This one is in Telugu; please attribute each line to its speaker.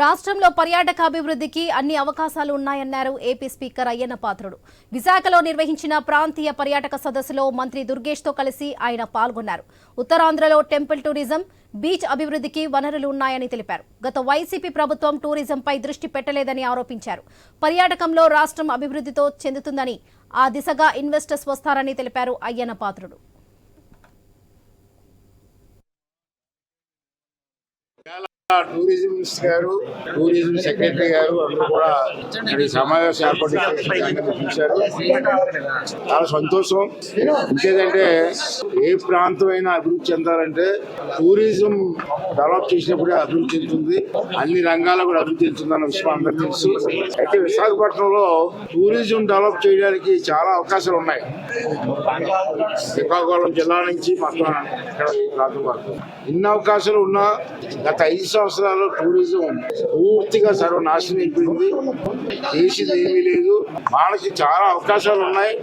Speaker 1: రాష్ట్రంలో పర్యాటక అభివృద్ధికి అన్ని అవకాశాలు ఉన్నాయన్నారు ఏపీ స్పీకర్ అయ్యన్న పాత్రుడు. విశాఖలో నిర్వహించిన ప్రాంతీయ పర్యాటక సదస్సులో మంత్రి దుర్గేష్తో కలిసి ఆయన పాల్గొన్నారు. ఉత్తరాంధ్రలో టెంపుల్ టూరిజం బీచ్ అభివృద్ధికి వనరులు ఉన్నాయని తెలిపారు. గత వైసీపీ ప్రభుత్వం టూరిజంపై దృష్టి పెట్టలేదని ఆరోపించారు. పర్యాటకంలో రాష్ట్రం అభివృద్ధితో చెందుతుందని ఆ దిశగా ఇన్వెస్టర్స్ వస్తారని తెలిపారు అయ్యన్న పాత్రుడు.
Speaker 2: టూరిజం మినిస్టర్ గారు టూరిజం సెక్రటరీ గారు అందరూ కూడా ఇక్కడ ఈ సమావేశం ఏర్పాటు చూశారు చాలా సంతోషం. ఇంకేదంటే ఏ ప్రాంతం అయినా అభివృద్ధి చెందాలంటే టూరిజం డెవలప్ చేసినప్పుడే అభివృద్ధి చెందుతుంది. అన్ని రంగాల్లో కూడా అభివృద్ధి చెందుతుందన్న విషయం అందరికీ తెలుసు. అయితే విశాఖపట్నంలో టూరిజం డెవలప్ చేయడానికి చాలా అవకాశాలు ఉన్నాయి. శ్రీకాకుళం జిల్లా నుంచి మొత్తం ఇన్ని అవకాశాలు ఉన్నా గత ఐదు సంవత్సరాలు టూరిజం పూర్తిగా సర్వనాశనం అయిపోయింది. చేసింది ఏమీ లేదు. వాళ్ళకి చాలా అవకాశాలు ఉన్నాయి.